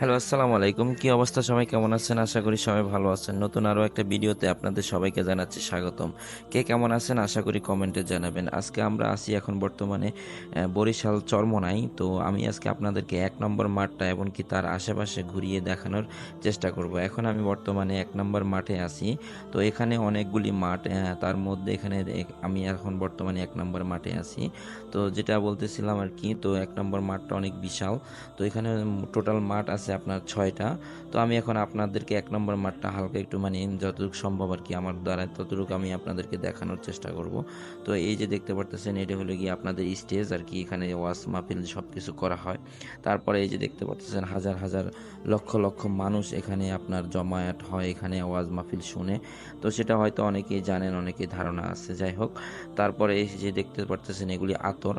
Hello, আসসালামু আলাইকুম। কি অবস্থা সবাই? কেমন আছেন? আশা করি সবাই ভালো আছেন। নতুন আরও একটা ভিডিওতে আপনাদের সবাইকে জানাচ্ছি স্বাগতম। কে কেমন আছেন? আশা করি কমেন্টে জানাবেন। আজকে আমরা আছি এখন বর্তমানে বরিশাল চরমনাই। তো আমি আজকে আপনাদেরকে এক নম্বর মাঠটা এবং কি তার আশেপাশে ঘুরিয়ে দেখানোর চেষ্টা করব। এখন আমি বর্তমানে এক নম্বর মাঠে আছি। তো এখানে অনেকগুলি মাঠ তার মধ্যে এখানে আমি এখন বর্তমানে এক নম্বর মাঠে আছি। তো যেটা বলতেছিলাম আর কি, তো এক নম্বর মাঠটা অনেক বিশাল। তো এখানে টোটাল মাঠ আছে আপনার ছয়টা। তো আমি এখন আপনাদেরকে এক নম্বর মাঠটা হালকা একটু মানে যতটুকু সম্ভব আর কি আমার দ্বারা ততটুকু আমি আপনাদেরকে দেখানোর চেষ্টা করব। তো এই যে দেখতে পারতেছেন, এটা হলো গিয়ে আপনাদের স্টেজ আর কি, এখানে ওয়াস মাহফিল সব কিছু করা হয়। তারপরে এই যে দেখতে পারতেছেন, হাজার হাজার লক্ষ লক্ষ মানুষ এখানে আপনার জমায়েত হয়, এখানে ওয়াজ মাহফিল শুনে। তো সেটা হয়তো অনেকেই জানেন, অনেকেই ধারণা আছে, যাই হোক। তারপরে এই যে দেখতে পারতেছেন, এগুলি আতর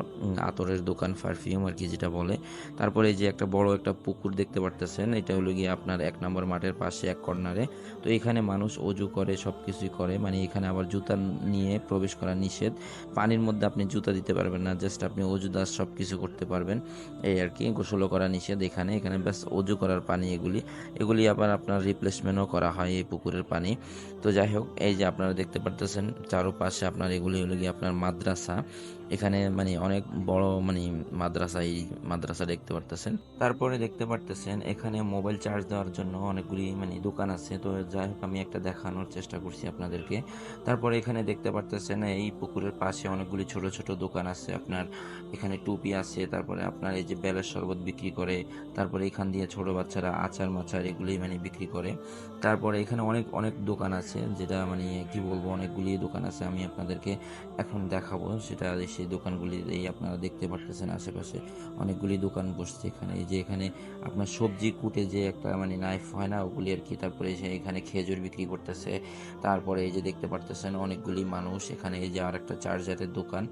আতরের দোকান, পারফিউম আর কি যেটা বলে। তারপরে এই যে একটা বড় একটা পুকুর দেখতে পারতেছেন এটা হলো গিয়ে আপনার এক নম্বর মাঠের পাশে এক কর্নারে। তো এখানে মানুষ অজু করে সব কিছুই করে মানে এখানে আবার জুতা নিয়ে প্রবেশ করা নিষেধ। পানির মধ্যে আপনি জুতা দিতে পারবেন না, জাস্ট আপনি অজু দাস সব কিছু করতে পারবেন। এই আর কি, গোসলও করা নিষেধ এখানে। এখানে ব্যাস অজু করার পানি এগুলি। এগুলি আবার আপনার রিপ্লেসমেন্টও করা হয় এই পুকুরের পানি। তো যাই হোক, এই যে আপনারা দেখতে পারতেছেন, চারোপাশে আপনার এগুলি হলো গিয়ে আপনার মাদ্রাসা। এখানে মানে অনেক বড় মানে মাদ্রাসা এই মাদ্রাসা দেখতে পারতেছেন। তারপরে দেখতে পারতেছেন এখানে মোবাইল চার্জ দেওয়ার জন্য অনেকগুলি মানে দোকান আছে। তো যাই হোক, আমি একটা দেখানোর চেষ্টা করছি আপনাদেরকে। তারপরে এখানে দেখতে পারতেছেন এই পুকুরের পাশে অনেকগুলি ছোট ছোট দোকান আছে। আপনার এখানে টুপি আছে, তারপরে আপনার এই যে বেলের শরবত বিক্রি করে, তারপরে এখান দিয়ে ছোট বাচ্চারা আচার, মাচার এগুলি মানে বিক্রি করে। তারপরে এখানে অনেক অনেক দোকান আছে, যেটা মানে কি বলব, অনেকগুলি দোকান আছে। আমি আপনাদেরকে এখন দেখাবো, সেটা সেই দোকানগুলি এই আপনারা দেখতে পারতেছেন আশেপাশে অনেকগুলি দোকান বসছে এখানে। এই যে এখানে আপনার সবজি কুটে যে একটা মানে নাইফ হয় না, ওগুলি আর কি তারপরে সে এখানে খেজুর বিক্রি করতেছে। তারপরে এই যে দেখতে পারতেছেন অনেকগুলি মানুষ এখানে, এই যে আর একটা চার্জারের দোকান।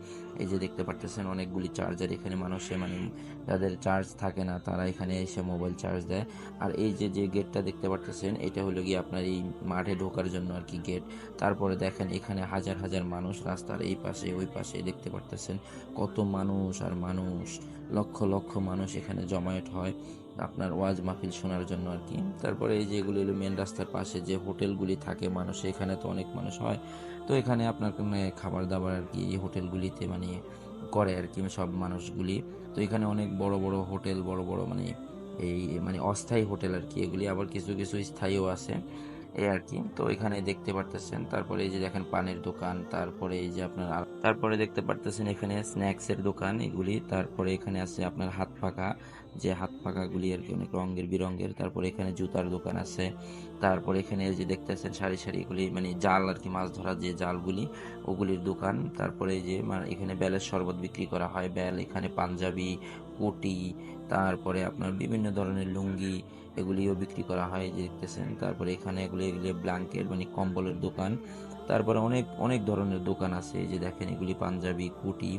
এই যে দেখতে পারতেছেন অনেকগুলি চার্জার এখানে মানুষে মানে যাদের চার্জ থাকে না, তারা এখানে এসে মোবাইল চার্জ দেয়। আর এই যে যে গেটটা দেখতে পারতেছেন, এটা হলো গিয়ে আপনার এই মাঠে ঢোকার জন্য আর কি গেট। তারপরে দেখেন এখানে হাজার হাজার মানুষ রাস্তার এই পাশে, ওই পাশে দেখতে পারতেছেন কত মানুষ আর মানুষ, লক্ষ লক্ষ মানুষ এখানে জমায়েত হয় আপনার ওয়াজ মাহফিল শোনার জন্য আর কি। তারপরে এই যে এগুলো হলো মেন রাস্তার পাশে যে হোটেলগুলি থাকে, মানুষ এখানে তো অনেক মানুষ হয়, তো এখানে আপনার মানে খাবার দাবার আর কি এই হোটেলগুলিতে মানে করে আর কি সব মানুষগুলি। তো এখানে অনেক বড় বড় হোটেল, বড় বড় মানে এই মানে অস্থায়ী হোটেল আর কি এগুলি। আবার কিছু কিছু স্থায়ীও আছে। এই আর কি। তো এখানে দেখতে পারতেছেন। তারপরে এই যে দেখেন পানের দোকান, তারপরে এই যে আপনার তারপরে দেখতে পারতেছেন এখানে স্ন্যাক্সের দোকান এগুলি। তারপরে এখানে আছে আপনার হাত পাখা যে হাত পাখাগুলি আর কি অনেক রঙের বিরঙের। তারপরে এখানে জুতার দোকান আছে। তারপরে এখানে যে দেখতেছেন সারি সারি এগুলি মানে জাল আর কি, মাছ ধরার যে জালগুলি, ওগুলির দোকান। তারপরে এই যে মানে এখানে বেলের শরবত বিক্রি করা হয়। বেল এখানে পাঞ্জাবি কোটি, তারপরে আপনার বিভিন্ন ধরনের লুঙ্গি, এগুলিও বিক্রি করা হয় দেখতেছেন। তারপরে এখানে এগুলি এগুলি ব্ল্যাঙ্কেট মানে কম্বলের দোকান। তারপরে অনেক অনেক ধরনের দোকান আছে, এই যে দেখেন এগুলি পাঞ্জাবি কুটি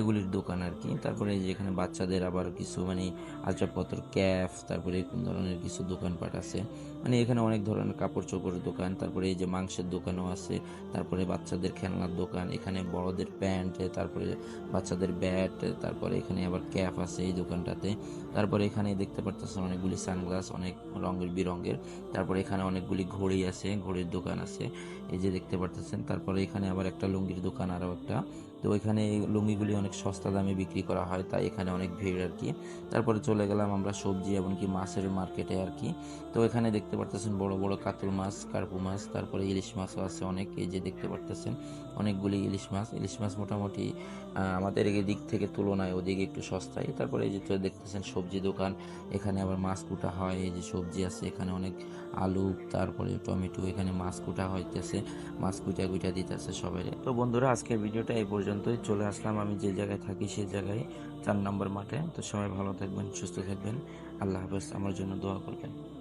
এগুলির দোকান আর কি। তারপরে যে এখানে বাচ্চাদের আবার কিছু মানে আসবাবপত্র, ক্যাফ, তারপরে এরকম ধরনের কিছু দোকানপাট আছে। মানে এখানে অনেক ধরনের কাপড় চোপড়ের দোকান, তারপরে এই যে মাংসের দোকানও আছে, তারপরে বাচ্চাদের খেলনার দোকান, এখানে বড়দের প্যান্ট, তারপরে বাচ্চাদের ব্যাট, তারপরে এখানে আবার ক্যাফ আছে এই দোকানটাতে। তারপরে এখানে দেখতে পারতেছেন অনেকগুলি সানগ্লাস, অনেক রঙের বিরঙের। তারপরে এখানে অনেকগুলি ঘড়ি আছে, ঘড়ির দোকান আছে। এই যে দেখতে পারতেছেন তারপরে এখানে আবার একটা লুঙ্গির দোকান আরও একটা। তো এখানে এই লুঙ্গিগুলি অনেক সস্তা দামে বিক্রি করা হয়, তাই এখানে অনেক ভিড় আর কি। তারপরে চলে গেলাম আমরা সবজি এমনকি মাছের মার্কেটে আর কি। তো এখানে দেখতে পারতেছেন বড় বড় কাতল মাছ, কার্পু মাছ, তারপরে ইলিশ মাছও আছে অনেক, এই যে দেখতে পারতেছেন অনেকগুলি ইলিশ মাছ। ইলিশ মাছ মোটামুটি আমাদের এই দিক থেকে তুলনায় ওদিকে একটু সস্তায়। তারপরে এই যে তো দেখতেছেন সবজি দোকান, এখানে আবার মাছ কুটা হয়, এই যে সবজি আছে, এখানে অনেক আলু, তারপরে টমেটো, এখানে মাছ কুটা হইতেছে, মাছ কুটা কুটা দিতেছে সবাই। তো বন্ধুরা, আজকের ভিডিওটা এই পর্যন্তই চলে আসলাম। আমি যে জায়গায় থাকি সেই জায়গায়, চার নম্বর মাঠে। তো সবাই ভালো থাকবেন, সুস্থ থাকবেন। আল্লাহ হাফেজ, আমার জন্য দোয়া করবেন।